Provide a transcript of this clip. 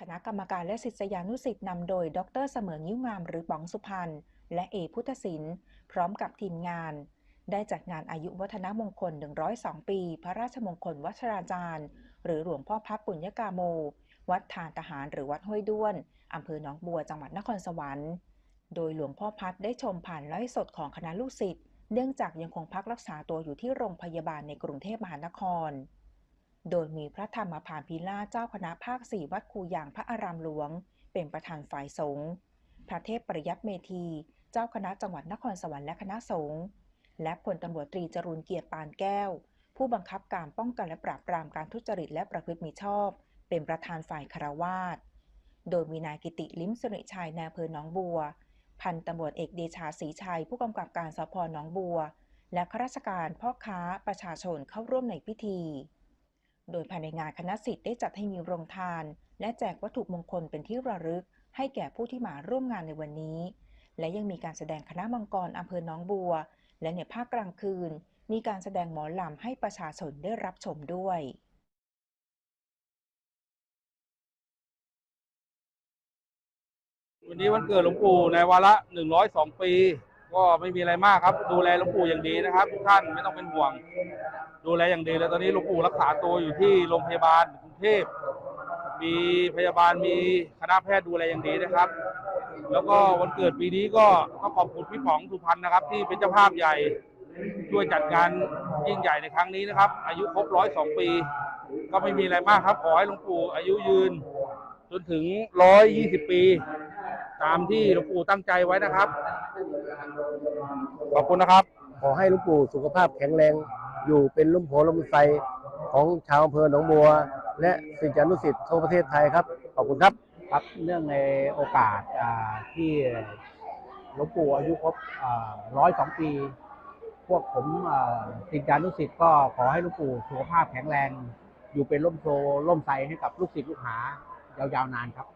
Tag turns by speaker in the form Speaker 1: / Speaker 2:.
Speaker 1: คณะกรรมการและศิษยานุศิษย์นำโดย ดรเสมองิ้วงามหรือป๋องสุพรรณและเอพุทธศิลป์พร้อมกับทีมงาน ได้จัดงานอายุวัฒนมงคล 102 ปี พระราชมงคลวัชราจารย์ หรือหลวงพ่อพับปุญญกาโม วัดทานทหารหรือวัดห้วยด้วนอำเภอหนองบัวจังหวัดนครสวรรค์ โดยหลวงพ่อพัดได้ชมผ่านไลฟ์สดของคณะลูกศิษย์เนื่องจากยังคงพักรักษาตัวอยู่ที่โรงพยาบาลในกรุงเทพมหานคร โดยมีพระธรรมพานพิลาเจ้าคณะภาคสี่วัดคูยางพระอารามหลวง เป็นประธานฝ่ายสงฆ์พระเทพปริยัติเมธี เจ้าคณะจังหวัดนครสวรรค์และคณะสงฆ์และพลตำรวจตรีจรูนเกียรติปานแก้ว ผู้บังคับการป้องกันและปราบปรามการทุจริตและประพฤติมิชอบ เป็นประธานฝ่ายคารวาสโดยมีนายกิติลิ้มสิริชัยนายอำเภอหนองบัว พันตำรวจเอกเดชาศรีชัย ผู้กำกับการสพหนองบัว และข้าราชการพ่อค้าประชาชนเข้าร่วมในพิธี โดยภายในงานคณะสิทธิ์ได้จัดให้มีโรงทาน และแจกวัตถุมงคลเป็นที่ระลึก ให้แก่ผู้ที่มาร่วมงานในวันนี้ และยังมีการแสดงคณะมังกรอำเภอหนองบัว และในภาคกลางคืน มีการแสดงหมอลำให้ประชาชนได้รับชมด้วย
Speaker 2: วันนี้วันเกิดหลวงปู่ในวาระ 102 ปี ก็ไม่มีอะไรมากครับ ดูแลหลวงปู่อย่างดีนะครับ ทุกท่านไม่ต้องเป็นห่วง ดูแลอย่างดีแล้วตอนนี้หลวงปู่รักษาตัวอยู่ที่โรงพยาบาลกรุงเทพมีพยาบาลมีคณะแพทย์ดูแลอย่างดีนะครับ แล้วก็วันเกิดปีนี้ก็ต้องขอบคุณพี่ป๋องสุพรรณนะครับ ที่เป็นเจ้าภาพใหญ่ช่วยจัดงานยิ่งใหญ่ในครั้งนี้นะครับ อายุครบร้อยสองปี ก็ไม่มีอะไรมากครับ ขอให้หลวงปู่อายุยืน จนถึงร้อยยี่สิบปี ตามที่หลวงปู่ตั้งใจไว้นะครับ ขอบคุณนะครับ
Speaker 3: ขอให้หลวงปู่สุขภาพแข็งแรง อยู่เป็นลุ่มโพลุ่มไทรของชาวอำเภอหนองบัว และศิษยานุศิษย์ทั่วประเทศไทยครับ ขอบคุณครับ
Speaker 4: ครับเนื่องในโอกาสอ่าที่หลวงปู่อายุครบร้อยสองปี พวกผมอ่าศิษยานุศิษย์ก็ขอให้หลวงปู่สุขภาพแข็งแรง อยู่เป็นร่มโพร่มไทรให้กับลูกศิษย์ลูกหายาวๆนานครับ